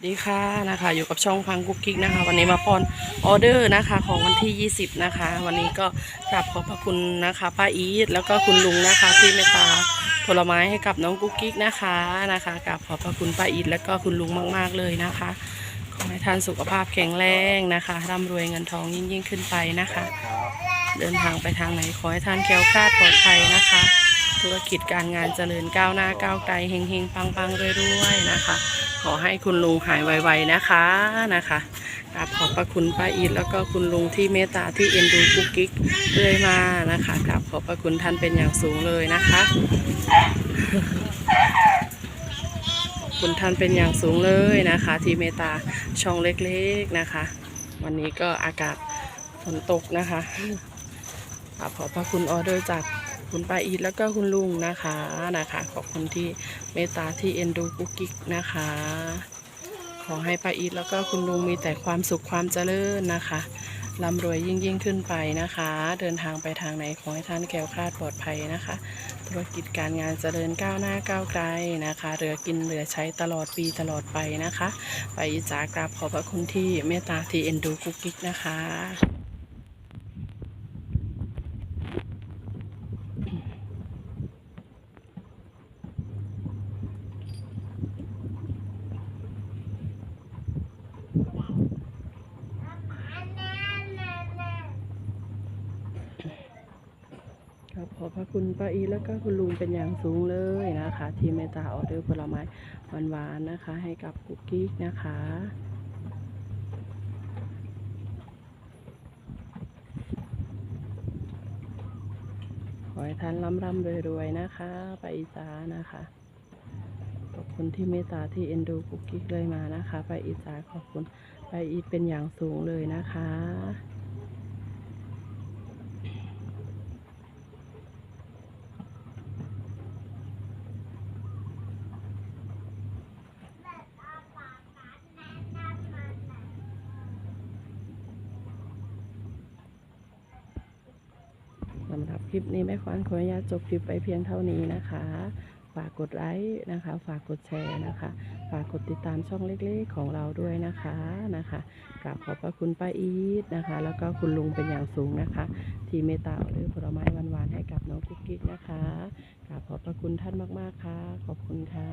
สวัสดีค่ะนะคะอยู่กับช่องพังกุ๊กกิ๊กนะคะ วันนี้มาปอนออเดอร์นะคะของวันที่ 20 นะคะ วันนี้ก็กราบขอบพระคุณนะคะป้าอีทแล้วก็คุณลุงนะคะที่เมตตาผลไม้ให้กับน้องกุ๊กกิ๊กนะคะนะคะกราบขอบพระคุณป้าอีทแล้วก็คุณลุงมาก ๆเลยนะคะขอให้ท่านสุขภาพแข็งแรงนะคะร่ำรวยเงินทองยิ่งยิ่งขึ้นไปนะคะ เดินทางไปทางไหนขอให้ท่านแคล้วคลาดปลอดภัยนะคะ ธุรกิจการงานเจริญก้าวหน้าก้าวไกลเฮงเฮงปังปังๆรวยๆนะคะ ขอให้คุณลุงหายไวๆนะคะนะคะกราบขอบพระคุณป้าอีทแล้วก็คุณลุงที่เมตตาที่เอ็นดูกุ๊กกิ๊กเรื่อยมานะคะกราบขอบพระคุณท่านเป็นอย่างสูงเลยนะคะคุณท่านเป็นอย่างสูงเลยนะคะ ที่เมตตาช่องเล็กๆนะคะ วันนี้ก็อากาศฝนตกนะคะกราบขอบพระคุณออเดอร์จาก คุณป้าอีทแล้วก็คุณลุงนะคะนะคะ ขอบคุณที่เมตตาที่เอ็นดูกุ๊กกิ๊กนะคะ ขอให้ป้าอีทแล้วก็คุณลุงมีแต่ความสุขความเจริญนะคะร่ำรวยยิ่งยิ่งขึ้นไปนะคะ เดินทางไปทางไหนขอให้ท่านแคล้วคลาดปลอดภัยนะคะ ธุรกิจการงานเจริญก้าวหน้าก้าวไกลนะคะ เหลือกินเหลือใช้ตลอดปีตลอดไปนะคะ ไปอีจากราบขอบพระคุณที่เมตตาที่เอ็นดูกุ๊กกิ๊กนะคะ ครับขอพระคุณป้าอีแล้วก็คุณลุงเป็นอย่างสูงเลยนะคะ ที่เมตตาออเดอร์ผลไม้หวานๆนะคะ ให้กับกุ๊กกิ๊กนะคะขอให้ท่านร่ำร่ำรวยรวยๆนะคะป้าอีจ้านะคะขอบคุณที่เมตตาที่เอ็นดูกุ๊กกิ๊กเลยมานะคะป้าอีจ้าขอบคุณป้าอีเป็นอย่างสูงเลยนะคะำหรับคลิปนี้แม่ควานขออนุญาตจบคลิปไปเพียงเท่านี้นะคะ ฝากกดไลค์นะคะ ฝากกดแชร์นะคะ ฝากกดติดตามช่องเล็กๆของเราด้วยนะคะนะคะกราบขอบพระคุณป้าอีทนะคะ แล้วก็คุณลุงเป็นอย่างสูงนะคะ ที่เมตตาเอาเรื่องผลไม้หวานๆให้กับน้องกุ๊กกิ๊กนะคะกราบขอบพระคุณท่านมากๆค่ะ ขอบคุณค่ะ